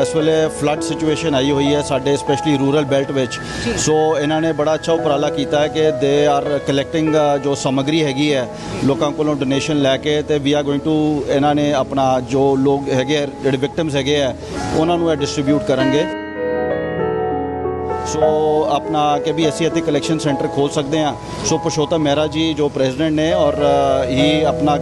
ਇਸ ਵੇਲੇ flood situation ਆਈ ਹੋਈ ਹੈ ਸਾਡੇ ਸਪੈਸ਼ਲੀ ਰੂਰਲ ਬੈਲਟ ਵਿੱਚ। ਸੋ ਇਹਨਾਂ ਨੇ ਬੜਾ ਅੱਛਾ ਉਪਰਾਲਾ ਕੀਤਾ ਹੈ ਕਿ ਦੇ ਆਰ ਕਲੈਕਟਿੰਗ ਜੋ ਸਮੱਗਰੀ ਹੈਗੀ ਹੈ ਲੋਕਾਂ ਕੋਲੋਂ ਡੋਨੇਸ਼ਨ ਲੈ ਕੇ ਤੇ ਵੀ ਆਰ ਗੋਇੰਗ ਟੂ ਇਹਨਾਂ ਨੇ ਆਪਣਾ ਜੋ ਲੋਕ ਹੈਗੇ ਜਿਹੜੇ ਵਿਕਟਮਸ ਹੈਗੇ ਆ ਉਹਨਾਂ ਨੂੰ ਇਹ ਡਿਸਟ੍ਰੀਬਿਊਟ ਕਰਨਗੇ। ਸੋ ਆਪਣਾ ਕਿ ਵੀ ਅਸੀਂ ਇੱਥੇ ਕਲੈਕਸ਼ਨ ਸੈਂਟਰ ਖੋਲ ਸਕਦੇ ਹਾਂ। ਸੋ ਪੁਰਸ਼ੋਤਮ ਮਹਿਰਾ ਜੀ ਜੋ ਪ੍ਰੈਜ਼ੀਡੈਂਟ ਨੇ ਔਰ ਹੀ ਆਪਣਾ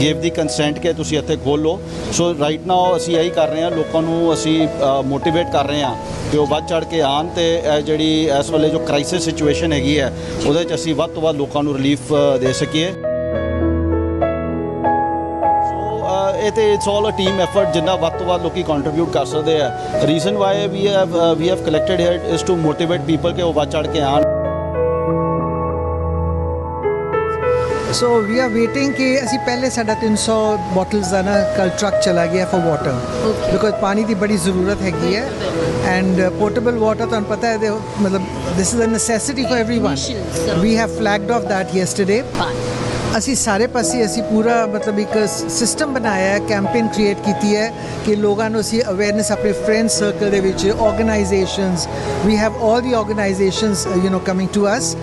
ਗੇਵ ਦੀ ਕੰਸੈਂਟ ਕਿ ਤੁਸੀਂ ਇੱਥੇ ਖੋਲ ਲਓ। ਸੋ ਰਾਈਟ ਨਾਓ ਅਸੀਂ ਇਹੀ ਕਰ ਰਹੇ ਹਾਂ, ਲੋਕਾਂ ਨੂੰ ਅਸੀਂ ਮੋਟੀਵੇਟ ਕਰ ਰਹੇ ਹਾਂ ਕਿ ਉਹ ਵੱਧ ਚੜ ਕੇ ਆਣ ਤੇ ਇਹ ਜਿਹੜੀ ਇਸ ਵੇਲੇ ਜੋ ਕ੍ਰਾਈਸਿਸ ਸਿਚੁਏਸ਼ਨ ਹੈਗੀ ਹੈ, ਉਹਦੇ 'ਚ ਅਸੀਂ ਵੱਧ ਤੋਂ ਵੱਧ ਲੋਕਾਂ ਨੂੰ ਰਿਲੀਫ ਦੇ ਸਕੀਏ। ਇਹ ਤੇ it's all a team effort ਜਿੰਨਾ ਵੱਧ ਤੋਂ ਵੱਧ ਲੋਕੀ ਕੰਟਰੀਬਿਊਟ ਕਰ ਸਕਦੇ ਆ। Reason why we have we have collected here is to motivate people ਕਿ ਉਹ ਵੱਧ ਚੜ ਕੇ ਆਣ ਸੋ ਵੀ ਆਰ ਵੇਟਿੰਗ ਕਿ ਅਸੀਂ ਪਹਿਲੇ ਸਾਡਾ 300 ਬੋਟਲਸ ਦਾ ਨਾ ਕੱਲ ਟਰੱਕ ਚਲਾ ਗਿਆ ਫॉर ਵਾਟਰ ਬਿਕੋਜ਼ ਪਾਣੀ ਦੀ ਬੜੀ ਜ਼ਰੂਰਤ ਹੈਗੀ ਹੈ ਐਂਡ ਪੋਰਟੇਬਲ ਵਾਟਰ ਤੁਹਾਨੂੰ ਪਤਾ ਹੈ ਮਤਲਬ this is a necessity for everyone we have flagged off that yesterday ਅਸੀਂ ਸਾਰੇ ਪਾਸੇ ਅਸੀਂ ਪੂਰਾ ਮਤਲਬ ਇੱਕ ਸਿਸਟਮ ਬਣਾਇਆ ਹੈ ਕੈਂਪੇਨ ਕ੍ਰੀਏਟ ਕੀਤੀ ਹੈ ਕਿ ਲੋਕਾਂ ਨੂੰ ਅਸੀਂ ਅਵੇਅਰਨੈਸ ਆਪਣੇ ਫਰੈਂਡ ਸਰਕਲ ਦੇ ਵਿੱਚ organisations we have 올 the organisations you know coming to us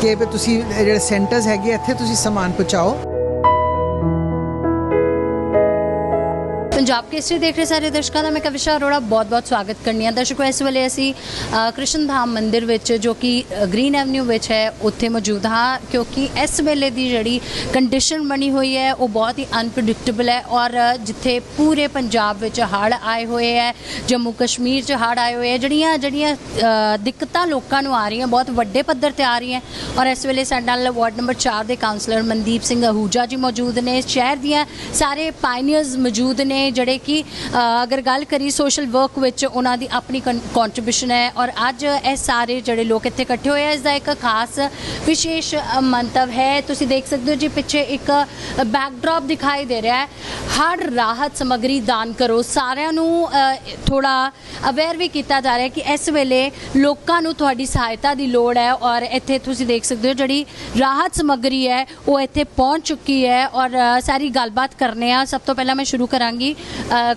ਕਿ ਵੀ ਤੁਸੀਂ ਇਹ ਜਿਹੜੇ ਸੈਂਟਰਸ ਹੈਗੇ ਆ, ਇੱਥੇ ਤੁਸੀਂ ਸਮਾਨ ਪਹੁੰਚਾਓ ਪੰਜਾਬ ਕੇਸਰੀ ਦੇਖ ਰਹੇ ਸਾਰੇ ਦਰਸ਼ਕਾਂ ਦਾ, ਮੈਂ ਕਵਿਸ਼ਾ ਅਰੋੜਾ, ਬਹੁਤ-ਬਹੁਤ ਸਵਾਗਤ ਕਰਨੀ ਆ। ਦਰਸ਼ਕੋ, ਇਸ ਵੇਲੇ ਅਸੀਂ ਕ੍ਰਿਸ਼ਨ ਧਾਮ ਮੰਦਿਰ ਵਿੱਚ, ਜੋ ਕਿ ਗ੍ਰੀਨ ਐਵਨਿਊ ਵਿੱਚ ਹੈ, ਉੱਥੇ ਮੌਜੂਦ ਹਾਂ, ਕਿਉਂਕਿ ਇਸ ਵੇਲੇ ਦੀ ਜਿਹੜੀ ਕੰਡੀਸ਼ਨ ਬਣੀ ਹੋਈ ਹੈ, ਉਹ ਬਹੁਤ ਹੀ ਅਨਪ੍ਰੈਡਿਕਟੇਬਲ ਹੈ ਔਰ ਜਿੱਥੇ ਪੂਰੇ ਪੰਜਾਬ ਵਿੱਚ ਹੜ੍ਹ ਆਏ ਹੋਏ ਹੈ ਜੰਮੂ ਕਸ਼ਮੀਰ 'ਚ ਹੜ੍ਹ ਆਏ ਹੋਏ ਹੈ, ਜਿਹੜੀਆਂ ਜਿਹੜੀਆਂ ਦਿੱਕਤਾਂ ਲੋਕਾਂ ਨੂੰ ਆ ਰਹੀਆਂ, ਬਹੁਤ ਵੱਡੇ ਪੱਧਰ ਤੇ ਆ ਰਹੀਆਂ ਔਰ ਇਸ ਵੇਲੇ ਸਾਡੇ ਨਾਲ ਵਾਰਡ ਨੰਬਰ 4 ਦੇ ਕਾਉਂਸਲਰ ਮਨਦੀਪ ਸਿੰਘ ਅਹੂਜਾ ਜੀ ਮੌਜੂਦ ਨੇ। ਸ਼ਹਿਰ ਦੀਆਂ ਸਾਰੇ ਪਾਇਨੀਅਰਸ ਮੌਜੂਦ ਨੇ ਜਿਹੜੇ ਕਿ ਅਗਰ ਗੱਲ ਕਰੀ ਸੋਸ਼ਲ ਵਰਕ ਵਿੱਚ, ਉਹਨਾਂ ਦੀ ਆਪਣੀ ਕੰਟਰੀਬਿਊਸ਼ਨ ਹੈ ਔਰ ਅੱਜ ਇਹ ਸਾਰੇ ਜਿਹੜੇ ਲੋਕ ਇੱਥੇ ਇਕੱਠੇ ਹੋਏ ਆ, ਇਸ ਦਾ ਇੱਕ ਖਾਸ ਵਿਸ਼ੇਸ਼ ਮੰਤਵ ਹੈ। ਤੁਸੀਂ ਦੇਖ ਸਕਦੇ ਹੋ ਜੀ, ਪਿੱਛੇ ਇੱਕ ਬੈਕਡ੍ਰੌਪ ਦਿਖਾਈ ਦੇ ਰਿਹਾ ਹੈ। ਹੜ ਰਾਹਤ ਸਮੱਗਰੀ ਦਾਨ ਕਰੋ। ਸਾਰਿਆਂ ਨੂੰ ਥੋੜਾ ਅਵੇਅਰ ਵੀ ਕੀਤਾ ਜਾ ਰਿਹਾ ਕਿ ਇਸ ਵੇਲੇ ਲੋਕਾਂ ਨੂੰ ਤੁਹਾਡੀ ਸਹਾਇਤਾ ਦੀ ਲੋੜ ਹੈ ਔਰ ਇੱਥੇ ਤੁਸੀਂ ਦੇਖ ਸਕਦੇ ਹੋ ਜਿਹੜੀ ਰਾਹਤ ਸਮੱਗਰੀ ਹੈ, ਉਹ ਇੱਥੇ ਪਹੁੰਚ ਚੁੱਕੀ ਹੈ ਔਰ ਸਾਰੀ ਗੱਲਬਾਤ ਕਰਨੇ ਆ। ਸਭ ਤੋਂ ਪਹਿਲਾਂ ਮੈਂ ਸ਼ੁਰੂ ਕਰਾਂਗੀ।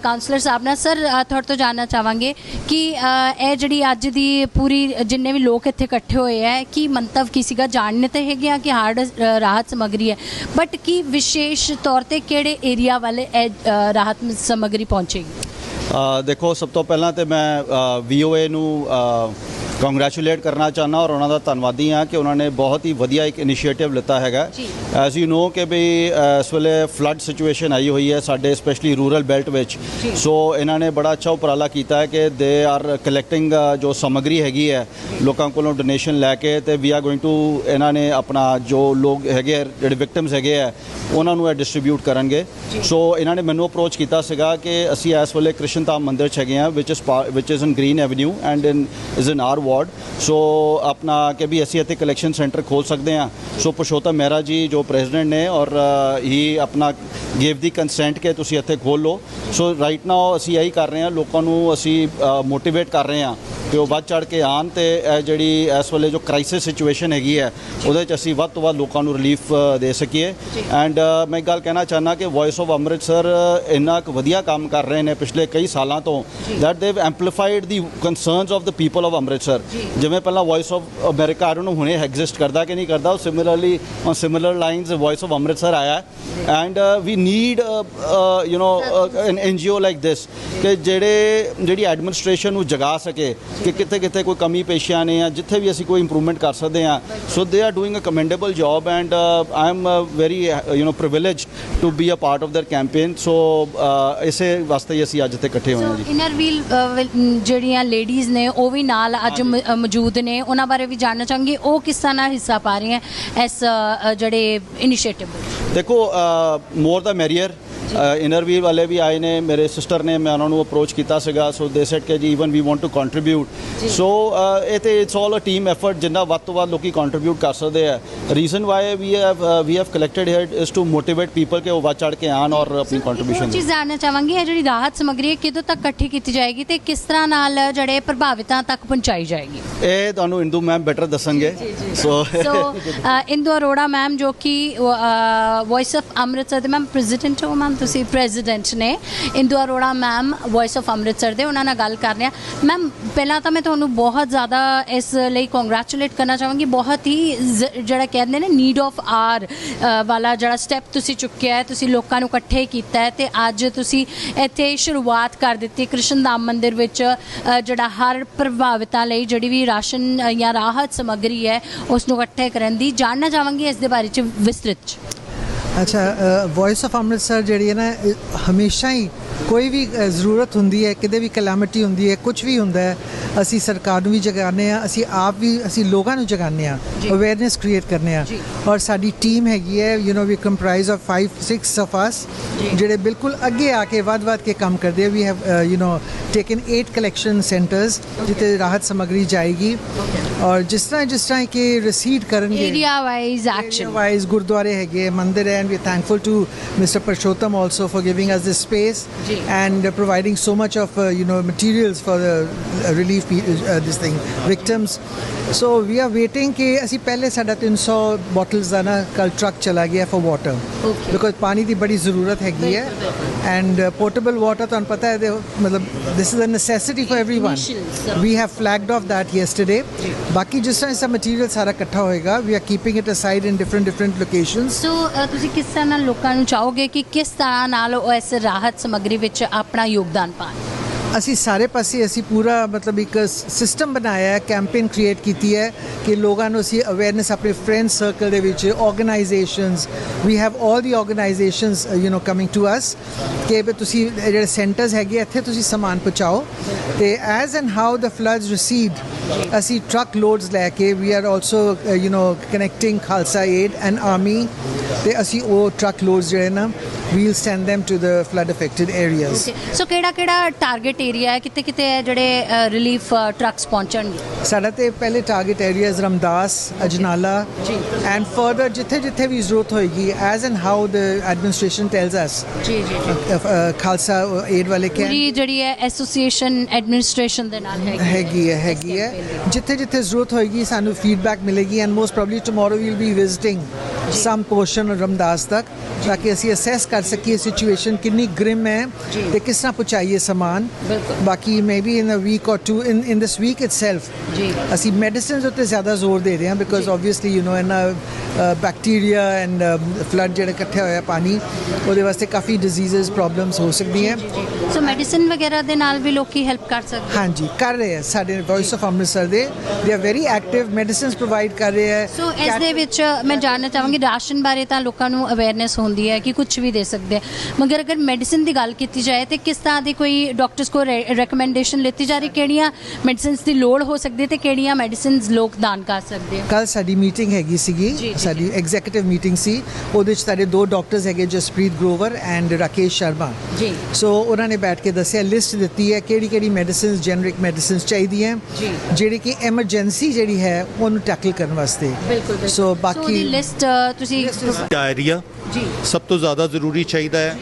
ਕਾਉਂਸਲਰ ਸਾਹਿਬ ਨਾਲ। ਸਰ ਤੁਹਾਡੇ ਤੋਂ ਜਾਨਣਾ ਚਾਹਾਂਗੇ ਕਿ ਇਹ ਜਿਹੜੀ ਅੱਜ ਦੀ ਪੂਰੀ ਜਿੰਨੇ ਵੀ ਲੋਕ ਇੱਥੇ ਇਕੱਠੇ ਹੋਏ ਹੈ ਕੀ ਮੰਤਵ ਕੀ ਸੀਗਾ? ਜਾਣਨੇ ਤੇ ਹੈਗੇ ਆ ਕਿ ਹਾਰਡ ਰਾਹਤ ਸਮੱਗਰੀ ਹੈ ਬਟ ਕੀ ਵਿਸ਼ੇਸ਼ ਤੌਰ ਤੇ ਕਿਹੜੇ ਏਰੀਆ ਵਾਲੇ ਇਹ ਰਾਹਤ ਸਮੱਗਰੀ ਪਹੁੰਚੇਗੀ? ਦੇਖੋ, ਸਭ ਤੋਂ ਪਹਿਲਾਂ ਤੇ ਮੈਂ ਵੀਓਏ ਨੂੰ ਕੰਗ੍ਰੈਚੁਲੇਟ ਕਰਨਾ ਚਾਹੁੰਦਾ ਔਰ ਉਹਨਾਂ ਦਾ ਧੰਨਵਾਦੀ ਹਾਂ ਕਿ ਉਹਨਾਂ ਨੇ ਬਹੁਤ ਹੀ ਵਧੀਆ ਇੱਕ ਇਨੀਸ਼ੀਏਟਿਵ ਲਿੱਤਾ ਹੈਗਾ। ਐਸ ਯੂ نو ਕਿ ਵੀ ਇਸ ਵੇਲੇ ਫਲੱਡ ਸਿਚੁਏਸ਼ਨ ਆਈ ਹੋਈ ਹੈ ਸਾਡੇ ਸਪੈਸ਼ਲੀ ਰੂਰਲ ਬੈਲਟ ਵਿੱਚ। ਸੋ ਇਹਨਾਂ ਨੇ ਬੜਾ ਅੱਛਾ ਉਪਰਾਲਾ ਕੀਤਾ ਹੈ ਕਿ ਦੇ ਆਰ ਕਲੈਕਟਿੰਗ ਜੋ ਸਮੱਗਰੀ ਹੈਗੀ ਹੈ ਲੋਕਾਂ ਕੋਲੋਂ ਡੋਨੇਸ਼ਨ ਲੈ ਕੇ ਤੇ ਵੀ ਆਰ ਗੋਇੰਗ ਟੂ ਇਹਨਾਂ ਨੇ ਆਪਣਾ ਜੋ ਲੋਕ ਹੈਗੇ ਜਿਹੜੇ ਵਿਕਟਮਸ ਹੈਗੇ ਆ ਉਹਨਾਂ ਨੂੰ ਇਹ ਡਿਸਟ੍ਰੀਬਿਊਟ ਕਰਨਗੇ। ਸੋ ਇਹਨਾਂ ਨੇ ਮੈਨੂੰ ਅਪਰੋਚ ਕੀਤਾ ਸੀਗਾ ਕਿ ਅਸੀਂ ਇਸ ਵੇਲੇ ਕ੍ਰਿਸ਼ਨ ਧਾਮ ਮੰਦਿਰ ਚ ਹੈਗੇ ਆ which is which is in Green Avenue and in is in R ward. So ਆਪਣਾ ਕਿ ਵੀ ਅਸੀਂ ਇੱਥੇ ਕਲੈਕਸ਼ਨ ਸੈਂਟਰ ਖੋਲ ਸਕਦੇ ਹਾਂ। ਸੋ ਪੁਰਸ਼ੋਤਮ ਮਹਿਰਾ ਜੀ ਜੋ ਪ੍ਰੈਜ਼ੀਡੈਂਟ ਨੇ ਔਰ ਹੀ ਆਪਣਾ ਗੇਵ ਦੀ ਕੰਸੈਂਟ ਕਿ ਤੁਸੀਂ ਇੱਥੇ ਖੋਲ ਲਓ। ਸੋ ਰਾਈਟ ਨਾਓ ਅਸੀਂ ਇਹੀ ਕਰ ਰਹੇ ਹਾਂ। ਲੋਕਾਂ ਨੂੰ ਅਸੀਂ ਮੋਟੀਵੇਟ ਕਰ ਰਹੇ ਹਾਂ। ਕਿ ਉਹ ਵੱਧ ਚੜ ਕੇ ਆਣ ਤੇ ਇਹ ਜਿਹੜੀ ਇਸ ਵੇਲੇ ਜੋ ਕ੍ਰਾਈਸਿਸ ਸਿਚੁਏਸ਼ਨ ਹੈਗੀ ਹੈ ਉਹਦੇ 'ਚ ਅਸੀਂ ਵੱਧ ਤੋਂ ਵੱਧ ਲੋਕਾਂ ਨੂੰ ਰਿਲੀਫ ਦੇ ਸਕੀਏ। ਐਂਡ ਮੈਂ ਗੱਲ ਕਹਿਣਾ ਚਾਹਨਾ ਕਿ ਵੌਇਸ ਆਫ ਅੰਮ੍ਰਿਤਸਰ ਇੰਨਾ ਕੁ ਵਧੀਆ ਕੰਮ ਕਰ ਰਹੇ ਨੇ ਪਿਛਲੇ ਕਈ ਸਾਲਾਂ ਤੋਂ that they've amplified the concerns of the people of Amritsar ਜਿਵੇਂ ਪਹਿਲਾਂ ਵੌਇਸ ਆਫ ਅਮਰੀਕਾ ਨੂੰ ਹੁਣੇ ਐਗਜ਼ਿਸਟ ਕਰਦਾ ਕਿ ਨਹੀਂ ਕਰਦਾ ਉਹ similarly on similar lines voice of Amritsar ਆਇਆ and we need you know an NGO like this ਕਿ ਜਿਹੜੇ ਜਿਹੜੀ ਐਡਮਿਨਿਸਟ੍ਰੇਸ਼ਨ ਨੂੰ ਜਗਾ ਸਕੇ ਕਿ ਕਿੱਥੇ ਕਿੱਥੇ ਕੋਈ ਕਮੀ ਪੇਸ਼ੀਆਂ ਨੇ ਜਾਂ ਜਿੱਥੇ ਵੀ ਅਸੀਂ ਕੋਈ ਇੰਪਰੂਵਮੈਂਟ ਕਰ ਸਕਦੇ ਹਾਂ so they are doing a commendable job and I am very you know privileged to be a part of their campaign so ਇਸੇ ਵਾਸਤੇ ਹੀ ਅਸੀਂ ਅੱਜ ਇੱਥੇ ਇਕੱਠੇ ਹੋਏ ਹਾਂ ਜੀ ਇਨਰ ਵੀਲ ਜਿਹੜੀਆਂ ਲੇਡੀਜ਼ ਨੇ ਉਹ ਵੀ ਨਾਲ ਅੱਜ ਮ- ਅ, ਮੌਜੂਦ ਨੇ ਉਹਨਾਂ ਬਾਰੇ ਵੀ ਜਾਣਨਾ ਚਾਹਾਂਗੇ ਉਹ ਕਿਸ ਤਰ੍ਹਾਂ ਨਾਲ ਹਿੱਸਾ ਪਾ ਰਹੀਆਂ ਇਸ ਅ, ਜਿਹੜੇ ਇਨੀਸ਼ੀਏਟਿਵ ਵਿੱਚ ਦੇਖੋ ਮੋਰ ਦਾ ਮੈਰੀਅਰ ਇਨਰ ਵੀਲ ਵੀ ਆਏ ਨੇ ਮੇਰੇ ਸਿਸਟਰ ਨੇ ਮੈਂ ਉਹਨਾਂ ਨੂੰ ਅਪਰੋਚ ਕੀਤਾ ਸੀਗਾ। ਸੋ ਦੇ ਸੈਡ ਕਿ ਜੀ even we want to contribute so ਇਹ ਤੇ it's all a team effort ਜਿੰਨਾ ਵੱਧ ਤੋਂ ਵੱਧ ਲੋਕੀ ਕੰਟਰੀਬਿਊਟ ਕਰ ਸਕਦੇ ਆ। Reason why we have we have collected here is to motivate people ਕਿ ਉਹ ਵੱਧ ਚੜ ਕੇ ਆਣ ਔਰ ਆਪਣੀ ਕੰਟਰੀਬਿਊਸ਼ਨ ਚੀਜ਼ ਜਾਣਨਾ ਚਾਹਾਂਗੀ ਇਹ ਜਿਹੜੀ ਰਾਹਤ ਸਮੱਗਰੀ ਹੈ ਕਿਦੋਂ ਤੱਕ ਇਕੱਠੀ ਕੀਤੀ ਜਾਏਗੀ ਤੇ ਕਿਸ ਤਰ੍ਹਾਂ ਨਾਲ ਜਿਹੜੇ ਪ੍ਰਭਾਵਿਤਾਂ ਤੱਕ ਪਹੁੰਚਾਈ ਜਾਏਗੀ? ਇਹ ਤੁਹਾਨੂੰ ਇੰਦੂ ਮੈਮ ਬੈਟਰ ਦੱਸਣਗੇ। So so Indu Arora ma'am ਜੋ ਕਿ ਵੌਇਸ ਆਫ ਅੰਮ੍ਰਿਤਸਰ ਦੇ ਮੈਮ ਪ੍ਰੈਜ਼ੀਡੈਂਟ ਹੋ ਮੈਮ ਤੁਸੀਂ ਪ੍ਰੈਜ਼ੀਡੈਂਟ ਨੇ Indu Arora ma'am voice of Amritsar ਦੇ, ਉਹਨਾਂ ਨਾਲ ਗੱਲ ਕਰ ਰਹੇ ਹਾਂ ਮੈਮ ਪਹਿਲਾਂ ਤਾਂ ਮੈਂ ਤੁਹਾਨੂੰ ਬਹੁਤ ਜ਼ਿਆਦਾ ਇਸ ਲਈ ਕੰਗ੍ਰੈਚੁਲੇਟ ਕਰਨਾ ਚਾਹਾਂਗੀ। ਬਹੁਤ ਹੀ ਜ਼- ਜਿਹੜਾ ਕਹਿੰਦੇ ਨੇ ਨੀਡ ਆਫ ਆਰ ਵਾਲਾ ਜਿਹੜਾ ਸਟੈਪ ਤੁਸੀਂ ਚੁੱਕਿਆ ਹੈ, ਤੁਸੀਂ ਲੋਕਾਂ ਨੂੰ ਇਕੱਠੇ ਕੀਤਾ ਹੈ ਤੇ ਅੱਜ ਤੁਸੀਂ ਇੱਥੇ ਸ਼ੁਰੂਆਤ ਕਰ ਦਿੱਤੀ ਕ੍ਰਿਸ਼ਨ ਧਾਮ ਮੰਦਿਰ ਵਿੱਚ ਜਿਹੜਾ ਹਰ ਪ੍ਰਭਾਵਿਤਾਂ ਲਈ ਜਿਹੜੀ ਵੀ ਰਾਸ਼ਨ ਜਾਂ ਰਾਹਤ ਸਮੱਗਰੀ ਹੈ ਉਸ ਨੂੰ ਇਕੱਠੇ ਕਰਨ ਦੀ। ਜਾਣਨਾ ਚਾਹਾਂਗੀ ਇਸ ਦੇ ਬਾਰੇ ਚ ਵਿਸਤ੍ਰਿਤ ਚ। ਅੱਛਾ ਵੌਇਸ ਆਫ ਅੰਮ੍ਰਿਤਸਰ ਜਿਹੜੀ ਹੈ ਨਾ ਇਹ ਹਮੇਸ਼ਾ ਹੀ ਕੋਈ ਵੀ ਅ, ਜ਼ਰੂਰਤ ਹੁੰਦੀ ਹੈ ਕਿਤੇ ਵੀ ਕੈਲਾਮਿਟੀ ਹੁੰਦੀ ਹੈ ਕੁਝ ਵੀ ਹੁੰਦਾ ਹੈ ਅਸੀਂ ਸਰਕਾਰ ਨੂੰ ਵੀ ਜਗਾਉਂਦੇ ਆ ਅਸੀਂ ਆਪ ਵੀ ਅਸੀਂ ਲੋਕਾਂ ਨੂੰ ਜਗਾਉਂਦੇ ਆ ਜੀ। ਅਵੇਅਰਨੈਸ ਕ੍ਰੀਏਟ ਕਰਨੇ ਆ ਜੀ। ਔਰ ਸਾਡੀ ਟੀਮ ਹੈਗੀ ਹੈ you know we comprise of 5 6 of us ਜਿਹੜੇ ਬਿਲਕੁਲ ਅੱਗੇ ਆ ਕੇ ਵੱਧ ਵੱਧ ਕੇ ਕੰਮ ਕਰਦੇ ਆ we have you know taken 8 collection centres ਜਿੱਥੇ ਰਾਹਤ ਸਮੱਗਰੀ ਜਾਏਗੀ ਔਰ ਜਿਸ ਤਰ੍ਹਾਂ ਜਿਸ ਤਰ੍ਹਾਂ ਕਿ ਰਿਸੀਡ ਕਰਨਗੇ area wise action wise gurdwara ਹੈਗੇ ਮੰਦਿਰ for giving us this space Ji. and uh, providing so much of uh, you know materials for the uh, relief pe- uh, this thing victims so we are waiting ਕਿ ਅਸੀਂ ਪਹਿਲੇ ਸਾਡਾ 300 bottles ਦਾ ਨਾ ਕੱਲ truck ਚਲਾ ਗਿਆ water Okay. because ਪਾਣੀ ਦੀ ਬੜੀ ਜ਼ਰੂਰਤ ਹੈਗੀ ਹੈ uh, portable water ਤੁਹਾਨੂੰ ਪਤਾ ਹੈ ਮਤਲਬ a necessity for everyone Essential, sir. we have flagged off that yesterday ਬਾਕੀ ਜਿਸ ਤਰ੍ਹਾਂ ਇਸ ਦਾ ਮਟੀਰੀਅਲ ਸਾਰਾ ਇਕੱਠਾ ਹੋਏਗਾ we are keeping it aside in different different locations ਸੋ ਅ, ਤੁਸੀਂ ਕਿਸ ਤਰ੍ਹਾਂ ਨਾਲ ਲੋਕਾਂ ਨੂੰ ਚਾਹੋਗੇ ਕਿ ਕਿਸ ਤਰ੍ਹਾਂ ਨਾਲ ਉਹ ਇਸ ਰਾਹਤ ਸਮੱਗਰੀ ਵਿੱਚ ਆਪਣਾ ਯੋਗਦਾਨ ਪਾਣ ਅਸੀਂ ਸਾਰੇ ਪਾਸੇ ਅਸੀਂ ਪੂਰਾ ਮਤਲਬ ਇੱਕ ਸਿਸਟਮ ਬਣਾਇਆ ਹੈ ਕੈਂਪੇਨ ਕ੍ਰੀਏਟ ਕੀਤੀ ਹੈ ਕਿ ਲੋਕਾਂ ਨੂੰ ਅਸੀਂ ਅਵੇਅਰਨੈਸ ਆਪਣੇ ਫਰੈਂਡ ਸਰਕਲ ਦੇ ਵਿੱਚ organisations we have 올 the organisations you know coming to us ਕਿ ਵੀ ਤੁਸੀਂ ਇਹ ਜਿਹੜੇ ਸੈਂਟਰਸ ਹੈਗੇ ਇੱਥੇ ਤੁਸੀਂ ਸਮਾਨ ਪਹੁੰਚਾਓ ਤੇ as and how the floods recede ਅਸੀਂ ਟਰੱਕ ਲੋਡਸ ਲੈ ਕੇ we are also you know connecting Khalsa Aid and army ਤੇ ਅਸੀਂ ਉਹ ਟਰੱਕ ਲੋਡਸ ਜਿਹੜੇ ਨਾ we'll send them to the flood affected areas. So ਕਿਹੜਾ ਕਿਹੜਾ ਟਾਰਗੇਟ ਏਰੀਆ ਹੈ? ਕਿਤੇ ਕਿਤੇ ਹੈ ਜਿਹੜੇ ਰਿਲੀਫ ਟਰੱਕਸ ਪਹੁੰਚਣਗੇ? ਸਾਡਾ ਤੇ ਪਹਿਲੇ target areas Ramdas Ajnala and further ਜਿੱਥੇ ਜਿੱਥੇ ਵੀ ਜ਼ਰੂਰਤ ਹੋਏਗੀ as and how the administration tells us ਜੀ ਜੀ ਖਾਲਸਾ ਏਡ ਵਾਲੇ ਕੈਂਪ ਜਿਹੜੀ ਹੈ ਐਸੋਸੀਏਸ਼ਨ ਐਡਮਿਨਿਸਟ੍ਰੇਸ਼ਨ ਦੇ ਨਾਲ ਹੈਗੀ ਹੈਗੀ ਹੈ ਹੈਗੀ ਹੈ। ਜਿੱਥੇ ਜਿੱਥੇ ਜ਼ਰੂਰਤ ਹੋਏਗੀ ਸਾਨੂੰ ਫੀਡਬੈਕ ਮਿਲੇਗੀ and most probably tomorrow we'll be visiting sum portion Ramdas ਤੱਕ ਤਾਂ ਕਿ ਅਸੀਂ ਅਸੈਸ ਕਰ ਸਕੀਏ ਸਿਚੁਏਸ਼ਨ ਕਿੰਨੀ ਗ੍ਰਿਮ ਹੈ ਤੇ ਕਿਸ ਤਰ੍ਹਾਂ ਪਹੁੰਚਾਈਏ ਸਮਾਨ ਬਿਲਕੁਲ। ਬਾਕੀ maybe in a week or two in in this week itself ਜੀ। ਅਸੀਂ ਮੈਡੀਸਿਨਸ ਉੱਤੇ ਜ਼ਿਆਦਾ ਜ਼ੋਰ ਦੇ ਰਹੇ ਹਾਂ because obviously you know in bacteria and flood ਜਿਹੜਾ ਇਕੱਠਾ ਹੋਇਆ ਪਾਣੀ ਉਹਦੇ ਵਾਸਤੇ ਕਾਫੀ ਡਿਜ਼ੀਜ਼ਸ ਪ੍ਰੋਬਲਮਸ ਹੋ ਸਕਦੀਆਂ ਸੋ ਮੈਡੀਸਿਨ ਵਗੈਰਾ ਦੇ ਨਾਲ ਵੀ ਲੋਕੀ ਹੈਲਪ ਕਰ ਸਕਦੇ ਹਾਂਜੀ ਕਰ ਰਹੇ ਆ ਸਾਡੇ ਵੌਇਸ ਆਫ ਅੰਮ੍ਰਿਤਸਰ ਦੇ they are very active medicines provide ਕਰ ਰਹੇ ਆ ਸੋ ਇਸ ਦੇ ਵਿੱਚ ਮੈਂ ਜਾਣਨਾ ਚਾਹਾਂਗੀ ਰਾਸ਼ਨ ਬਾਰੇ ਤਾਂ ਲੋਕਾਂ ਨੂੰ ਅਵੇਅਰਨੈਸ ਹੁੰਦੀ ਹੈ ਕਿ ਕੁਝ ਵੀ ਦੇ ਸਕਦੇ ਆ। ਮਗਰ ਅਗਰ ਮੈਡੀਸਿਨ ਦੀ ਗੱਲ ਕੀਤੀ ਜਾਏ ਤੇ ਕਿਸ ਤਰ੍ਹਾਂ ਦੀ ਕੋਈ ਡਾਕਟਰਸ ਕੋ ਰეკਮੈਂਡੇਸ਼ਨ ਲਿੱਤੀ ਜਾ ਰਹੀ ਕਿਹੜੀਆਂ ਮੈਡੀਸਿਨਸ ਦੀ ਲੋੜ ਹੋ ਸਕਦੀ ਤੇ ਕਿਹੜੀਆਂ ਮੈਡੀਸਿਨਸ ਲੋਕ ਦਾਨ ਕਰ ਸਕਦੇ ਆ? ਕੱਲ ਸਾਡੀ ਮੀਟਿੰਗ ਹੈਗੀ ਸੀਗੀ ਸਾਡੀ ਐਗਜ਼ੀਕਿਊਟਿਵ ਮੀਟਿੰਗ ਸੀ ਉਹਦੇ ਵਿੱਚ ਸਾਡੇ ਦੋ ਡਾਕਟਰਸ ਹੈਗੇ ਜਸਪ੍ਰੀਤ ਗਰੋਵਰ ਐਂਡ ਰਾਕੇਸ਼ ਸ਼ਰਮਾ। ਜੀ। ਸੋ ਉਹਨਾਂ ਨੇ ਬੈਠ ਕੇ ਦੱਸਿਆ ਲਿਸਟ ਦਿੱਤੀ ਹੈ ਕਿਹੜੀ ਕਿਹੜੀ ਮੈਡੀਸਿਨਸ ਜੈਨਰਿਕ ਮੈਡੀਸਿਨਸ ਚਾਹੀਦੀਆਂ। ਜਿਹੜੀ ਕਿ ਐਮਰਜੈਂਸੀ ਜਿਹੜੀ ਹੈ ਉਹਨੂੰ ਟੈਕਲ ਕਰਨ ਵਾਸਤੇ। ਬਿਲਕੁਲ ਸੋ ਬਾਕੀ ਲਿਸਟ ਤੁਸੀਂ ਡਾਇਰੀਆ ਜੀ। ਸਭ ਤੋਂ ਜ਼ਿਆਦਾ ਜ਼ਰੂਰੀ ਚਾਹੀਦਾ ਹੈ।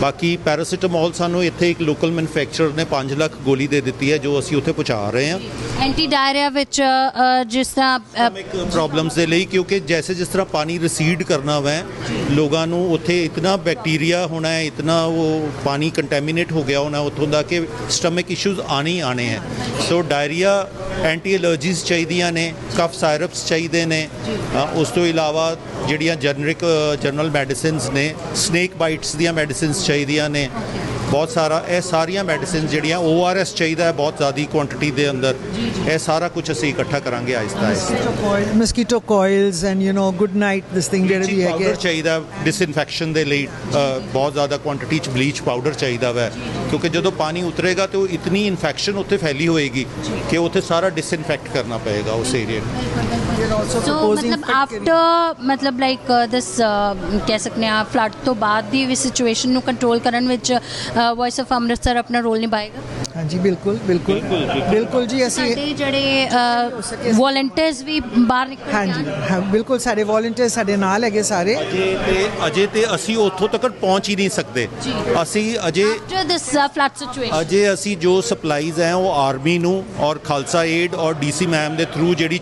ਬਾਕੀ ਪੈਰਾਸੀਟਾਮੋਲ ਸਾਨੂੰ ਇੱਥੇ ਇੱਕ ਲੋਕਲ ਮੈਨੂਫੈਕਚਰਰ ਨੇ 5 ਲੱਖ ਗੋਲੀ ਦੇ ਦਿੱਤੀ ਹੈ ਜੋ ਅਸੀਂ ਉੱਥੇ ਪਹੁੰਚਾ ਰਹੇ ਹਾਂ। ਐਂਟੀ ਡਾਇਰੀਆ ਵਿੱਚ ਅ, ਜਿਸ ਤਰ੍ਹਾਂ ਅ, ਇੱਕ ਪ੍ਰੋਬਲਮਸ ਦੇ ਲਈ ਕਿਉਂਕਿ ਜੈਸੇ ਜਿਸ ਤਰ੍ਹਾਂ ਪਾਣੀ ਰਿਸੀਡ ਕਰਨਾ ਵੈ ਲੋਕਾਂ ਨੂੰ ਉੱਥੇ ਇਤਨਾ ਬੈਕਟੀਰੀਆ ਹੋਣਾ ਹੈ ਇਤਨਾ ਉਹ ਪਾਣੀ ਕੰਟੈਮੀਨੇਟ ਹੋ ਗਿਆ ਹੋਣਾ ਉੱਥੋਂ ਦਾ ਕਿ ਸਟਮਕ ਇਸ਼ੂਜ਼ ਆਣੇ ਹੀ ਆਣੇ ਹੈ। ਸੋ ਡਾਇਰੀਆ ਐਂਟੀ ਐਲਰਜੀਜ਼ ਚਾਹੀਦੀਆਂ ਨੇ ਕਫ ਸਾਇਰਪਸ ਚਾਹੀਦੇ ਨੇ। ਅ, ਉਸ ਤੋਂ ਇਲਾਵਾ ਜਿਹੜੀਆਂ ਜਨਰਿਕ ਜਨਰਲ ਮੈਡੀਸਿਨਸ ਨੇ ਸਨੇਕ ਬਾਈਟਸ ਦੀਆਂ ਮੈਡੀਸਿਨਸ ਚਾਹੀਦੀਆਂ ਨੇ ਬਹੁਤ ਸਾਰਾ ਇਹ ਸਾਰੀਆਂ ਮੈਡੀਸਿਨ ਜਿਹੜੀਆਂ ORS ਚਾਹੀਦਾ ਹੈ ਬਹੁਤ ਜ਼ਿਆਦੀ ਕੁਆਂਟੀਟੀ ਦੇ ਅੰਦਰ। ਇਹ ਸਾਰਾ ਕੁਝ ਅਸੀਂ ਇਕੱਠਾ ਕਰਾਂਗੇ ਆਹਿਸਤਾ ਆਹਿਸਤਾ। Mosquito coils and you know good night this thing ਜਿਹੜੇ ਵੀ ਹੈਗੇ ਪਾਊਡਰ ਚਾਹੀਦਾ ਡਿਸਇਨਫੈਕਸ਼ਨ ਦੇ ਲਈ ਬਹੁਤ ਜ਼ਿਆਦਾ ਕੁਆਂਟੀਟੀ ਚ ਬਲੀਚ ਪਾਊਡਰ ਚਾਹੀਦਾ ਵੈ। ਕਿਉਂਕਿ ਜਦੋਂ ਪਾਣੀ ਉਤਰੇਗਾ ਤੇ ਉਹ ਇਤਨੀ ਇਨਫੈਕਸ਼ਨ ਉੱਥੇ ਫੈਲੀ ਹੋਏਗੀ ਕਿ ਉੱਥੇ ਸਾਰਾ ਡਿਸਇਨਫੈਕਟ ਕਰਨਾ ਪਏਗਾ ਉਸ ਏਰੀਆ ਨੂੰ। ਸੋ ਮਤਲਬ ਆਫਟਰ ਮਤਲਬ ਲਾਈਕ ਦਿਸ ਕਹਿ ਸਕਨੇ ਆ ਫਲੱਡ ਤੋਂ ਬਾਅਦ ਦੀ ਵੀ ਸਿਚੁਏਸ਼ਨ ਨੂੰ ਕੰਟਰੋਲ ਕਰਨ ਵਿੱਚ ਵੌਇਸ ਆਫ ਅੰਮ੍ਰਿਤਸਰ ਆਪਣਾ ਰੋਲ ਨਿਭਾਏਗਾ ਹਾਂਜੀ ਬਿਲਕੁਲ ਬਿਲਕੁਲ। ਬਿਲਕੁਲ ਜੀ ਅਸੀਂ ਸਾਡੇ ਜਿਹੜੇ ਵੋਲੰਟੀਅਰਸ ਵੀ ਬਾਹਰ ਨਿਕਲ ਹਾਂਜੀ ਹਾਂ ਬਿਲਕੁਲ ਸਾਡੇ ਵੋਲੰਟੀਅਰ ਸਾਡੇ ਨਾਲ ਹੈਗੇ ਸਾਰੇ। ਅਜੇ ਤੇ ਅਜੇ ਤੇ ਅਸੀਂ ਉੱਥੋਂ ਤੱਕ ਪਹੁੰਚ ਹੀ ਨਹੀਂ ਸਕਦੇ। ਜੀ। ਅਸੀਂ ਅਜੇ ਆਫਟਰ ਦਿਸ ਫਲੱਡ ਸਿਚੁਏਸ਼ਨ ਅਜੇ ਅਸੀਂ ਜੋ ਸਪਲਾਈਜ਼ ਹੈ ਉਹ ਆਰਮੀ ਨੂੰ ਔਰ ਖਾਲਸਾ ਏਡ ਔਰ ਡੀਸੀ ਮੈਮ ਦੇ ਥਰੂ ਜਿਹੜੀ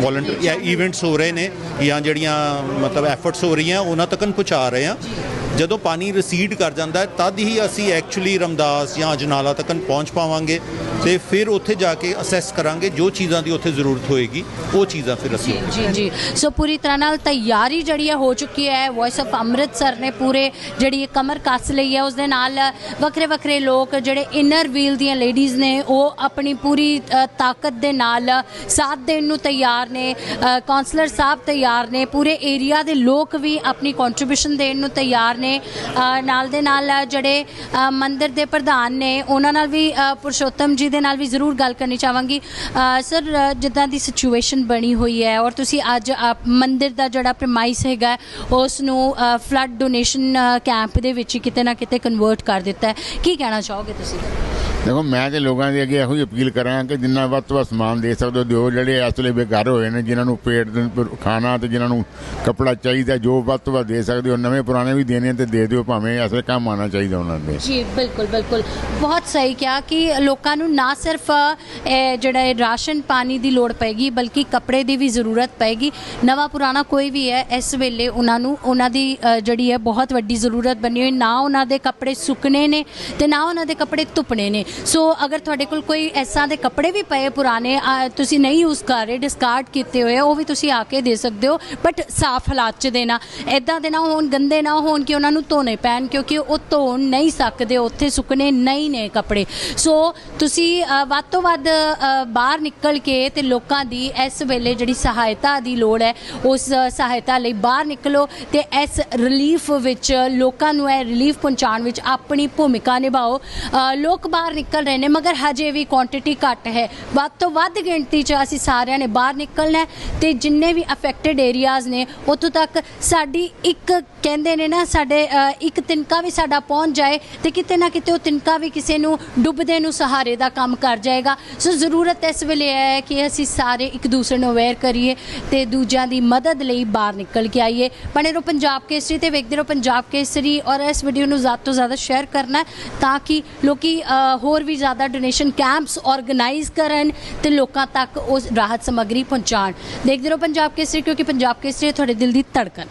ਵੋਲੰਟੀਅਰ ਜਾਂ ਇਵੈਂਟਸ ਹੋ ਰਹੇ ਨੇ ਜਾਂ ਜਿਹੜੀਆਂ ਮਤਲਬ ਐਫਰਟਸ ਹੋ ਰਹੀਆਂ ਉਹਨਾਂ ਤੱਕ ਪਹੁੰਚਾ ਰਹੇ ਹਾਂ ਜਦੋਂ ਪਾਣੀ ਰਿਸੀਡ ਕਰ ਜਾਂਦਾ ਹੈ ਤਦ ਹੀ ਅਸੀਂ ਐਕਚੁਅਲੀ ਰਮਦਾਸ ਜਾਂ ਅਜਨਾਲਾ ਤੱਕ ਪਹੁੰਚ ਪਾਵਾਂਗੇ ਤੇ ਫਿਰ ਉੱਥੇ ਜਾ ਕੇ ਅਸੈਸ ਕਰਾਂਗੇ ਜੋ ਚੀਜ਼ਾਂ ਦੀ ਉੱਥੇ ਜ਼ਰੂਰਤ ਹੋਏਗੀ ਉਹ ਚੀਜ਼ਾਂ ਫਿਰ ਅਸੀਂ ਜੀ ਜੀ ਸੋ ਪੂਰੀ ਤਰ੍ਹਾਂ ਨਾਲ ਤਿਆਰੀ ਜਿਹੜੀ ਹੈ ਹੋ ਚੁੱਕੀ ਹੈ। ਵੌਇਸ ਆਫ ਅੰਮ੍ਰਿਤਸਰ ਨੇ ਪੂਰੇ ਜਿਹੜੀ ਕਮਰ ਕੱਸ ਲਈ ਹੈ ਉਸ ਦੇ ਨਾਲ ਵੱਖਰੇ ਵੱਖਰੇ ਲੋਕ ਜਿਹੜੇ ਇਨਰ ਵੀਲ ਦੀਆਂ ਲੇਡੀਜ਼ ਨੇ ਉਹ ਆਪਣੀ ਪੂਰੀ ਤਾਕਤ ਦੇ ਨਾਲ ਸਾਥ ਦੇਣ ਨੂੰ ਤਿਆਰ ਨੇ। ਕਾਉਂਸਲਰ ਸਾਹਿਬ ਤਿਆਰ ਨੇ। ਪੂਰੇ ਏਰੀਆ ਦੇ ਲੋਕ ਵੀ ਆਪਣੀ ਕੰਟਰੀਬਿਊਸ਼ਨ ਦੇਣ ਨੂੰ ਤਿਆਰ ਨੇ ਨਾਲ ਦੇ ਨਾਲ ਜਿਹੜੇ ਅ, ਮੰਦਿਰ ਦੇ ਪ੍ਰਧਾਨ ਨੇ ਉਹਨਾਂ ਨਾਲ ਵੀ ਪੁਰਸ਼ੋਤਮ ਜੀ ਦੇ ਨਾਲ ਵੀ ਜ਼ਰੂਰ ਗੱਲ ਕਰਨੀ ਚਾਹਾਂਗੀ। ਸਰ ਜਿੱਦਾਂ ਦੀ ਸਿਚੁਏਸ਼ਨ ਬਣੀ ਹੋਈ ਹੈ ਔਰ ਤੁਸੀਂ ਅੱਜ ਆਪ ਮੰਦਿਰ ਦਾ ਜਿਹੜਾ ਪ੍ਰਮਾਈਸ ਹੈਗਾ ਉਸ ਨੂੰ ਫਲੱਡ ਡੋਨੇਸ਼ਨ ਕੈਂਪ ਦੇ ਵਿੱਚ ਹੀ ਕਿਤੇ ਨਾ ਕਿਤੇ ਕਨਵਰਟ ਕਰ ਦਿੱਤਾ ਹੈ। ਕੀ ਕਹਿਣਾ ਚਾਹੋਗੇ ਤੁਸੀਂ? ਦੇਖੋ, ਮੈਂ ਤੇ ਲੋਕਾਂ ਦੇ ਅੱਗੇ ਇਹੋ ਹੀ ਅਪੀਲ ਕਰਾਂ ਕਿ ਜਿੰਨਾ ਵੱਧ ਤੋਂ ਵੱਧ ਸਮਾਨ ਦੇ ਸਕਦੇ ਹੋ, ਦਿਓ ਜਿਹੜੇ ਇਸ ਵੇਲੇ ਬੇਘਰ ਹੋਏ ਨੇ, ਜਿਨ੍ਹਾਂ ਨੂੰ ਪੇਟ ਖਾਣਾ ਤੇ ਜਿਨ੍ਹਾਂ ਨੂੰ ਕੱਪੜਾ ਚਾਹੀਦਾ, ਜੋ ਵੱਧ ਤੋਂ ਵੱਧ ਦੇ ਸਕਦੇ ਹੋ, ਨਵੇਂ ਪੁਰਾਣੇ ਵੀ ਦੇਣੇ ਤੇ ਦੇ ਦਿਓ, ਭਾਵੇਂ ਇਸ ਵੇਲੇ ਕੰਮ ਆਉਣਾ ਚਾਹੀਦਾ ਉਹਨਾਂ ਦੇ। ਜੀ, ਬਿਲਕੁਲ ਬਿਲਕੁਲ। ਬਹੁਤ ਸਹੀ ਕਿਹਾ ਕਿ ਲੋਕਾਂ ਨੂੰ ਨਾ ਸਿਰਫ ਜਿਹੜਾ ਇਹ ਰਾਸ਼ਨ ਪਾਣੀ ਦੀ ਲੋੜ ਪਏਗੀ, ਬਲਕਿ ਕੱਪੜੇ ਦੀ ਵੀ ਜ਼ਰੂਰਤ ਪਏਗੀ। ਨਵਾਂ ਪੁਰਾਣਾ ਕੋਈ ਵੀ ਹੈ, ਇਸ ਵੇਲੇ ਉਹਨਾਂ ਨੂੰ, ਉਹਨਾਂ ਦੀ ਜਿਹੜੀ ਹੈ, ਬਹੁਤ ਵੱਡੀ ਜ਼ਰੂਰਤ ਬਣੀ ਹੋਈ, ਨਾ ਉਹਨਾਂ ਦੇ ਕੱਪੜੇ ਸੁੱਕਣੇ ਨੇ ਤੇ ਨਾ ਉਹਨਾਂ ਦੇ ਕੱਪੜੇ ਧੁੱਪਣੇ ਨੇ। ਸੋ ਅਗਰ ਤੁਹਾਡੇ ਕੋਲ ਕੋਈ ਐਸਾ ਦੇ ਕੱਪੜੇ ਵੀ ਪਏ ਪੁਰਾਣੇ ਤੁਸੀਂ ਨਹੀਂ ਯੂਜ਼ ਕਰ ਰਹੇ ਡਿਸਕਾਰਡ ਕੀਤੇ ਹੋਏ ਉਹ ਵੀ ਤੁਸੀਂ ਆ ਕੇ ਦੇ ਸਕਦੇ ਹੋ ਬਟ ਸਾਫ਼ ਹਾਲਾਤ 'ਚ ਦੇਣਾ। ਐਦਾਂ ਦੇ ਨਾ ਹੋਣ, ਗੰਦੇ ਨਾ ਹੋਣ ਕਿ ਉਹਨਾਂ ਨੂੰ ਧੋਣੇ ਪੈਣ, ਕਿਉਂਕਿ ਉਹ ਧੋਣ ਨਹੀਂ ਸਕਦੇ, ਉੱਥੇ ਸੁੱਕਣੇ ਨਹੀਂ ਨੇ ਕੱਪੜੇ। ਸੋ ਤੁਸੀਂ ਵੱਧ ਤੋਂ ਵੱਧ ਬਾਹਰ ਨਿਕਲ ਕੇ ਤੇ ਲੋਕਾਂ ਦੀ ਇਸ ਵੇਲੇ ਜਿਹੜੀ ਸਹਾਇਤਾ ਦੀ ਲੋੜ ਹੈ, ਉਸ ਸਹਾਇਤਾ ਲਈ ਬਾਹਰ ਨਿਕਲੋ ਤੇ ਇਸ ਰਿਲੀਫ ਵਿੱਚ, ਲੋਕਾਂ ਨੂੰ ਇਹ ਰਿਲੀਫ ਪਹੁੰਚਾਉਣ ਵਿੱਚ ਆਪਣੀ ਭੂਮਿਕਾ ਨਿਭਾਓ। ਲੋਕ ਬਾਹਰ ਨਿਕਲ ਰਹੇ ਨੇ ਮਗਰ ਹਜੇ ਵੀ ਕੁਆਂਟੀਟੀ ਘੱਟ ਹੈ। ਵੱਧ ਤੋਂ ਵੱਧ ਗਿਣਤੀ 'ਚ ਅਸੀਂ ਸਾਰਿਆਂ ਨੇ ਬਾਹਰ ਨਿਕਲਣਾ ਹੈ ਤੇ ਜਿੰਨੇ ਵੀ ਅਫੈਕਟਡ ਏਰੀਆਜ਼ ਨੇ ਉੱਥੋਂ ਤੱਕ ਸਾਡੀ ਇੱਕ ਕਹਿੰਦੇ ਨੇ ਨਾ ਸਾਡੇ ਇੱਕ ਤਿਨਕਾ ਵੀ ਸਾਡਾ ਪਹੁੰਚ ਜਾਏ ਤੇ ਕਿਤੇ ਨਾ ਕਿਤੇ ਉਹ ਤਿਨਕਾ ਵੀ ਕਿਸੇ ਨੂੰ ਡੁੱਬਦੇ ਨੂੰ ਸਹਾਰੇ ਦਾ ਕੰਮ ਕਰ ਜਾਏਗਾ। ਸੋ ਜ਼ਰੂਰਤ ਇਸ ਵੇਲੇ ਹੈ ਕਿ ਅਸੀਂ ਸਾਰੇ ਇੱਕ ਦੂਸਰੇ ਨੂੰ ਅਵੇਅਰ ਕਰੀਏ ਤੇ ਦੂਜਿਆਂ ਦੀ ਮਦਦ ਲਈ ਬਾਹਰ ਨਿਕਲ ਕੇ ਆਈਏ। ਬਣੇ ਰਹੋ ਪੰਜਾਬ ਕੇਸਰੀ ਤੇ ਵੇਖਦੇ ਰਹੋ ਪੰਜਾਬ ਕੇਸਰੀ ਔਰ ਇਸ ਵੀਡੀਓ ਨੂੰ ਜ਼ਿਆਦਾ ਤੋਂ ਜ਼ਿਆਦਾ ਸ਼ੇਅਰ ਕਰਨਾ ਤਾਂ ਕਿ ਲੋਕੀ ਅ, ਹੋਰ ਵੀ ਜ਼ਿਆਦਾ ਡੋਨੇਸ਼ਨ ਕੈਂਪਸ ਆਰਗੇਨਾਈਜ਼ ਕਰਨ ਤੇ ਲੋਕਾਂ ਤੱਕ ਉਸ ਰਾਹਤ ਸਮੱਗਰੀ ਪਹੁੰਚਾਉਣ। ਦੇਖਦੇ ਰਹੋ ਪੰਜਾਬ ਕੇਸਰੀ, ਕਿਉਂਕਿ ਪੰਜਾਬ ਕੇਸਰੀ ਤੁਹਾਡੇ ਦਿਲ ਦੀ ਧੜਕਨ।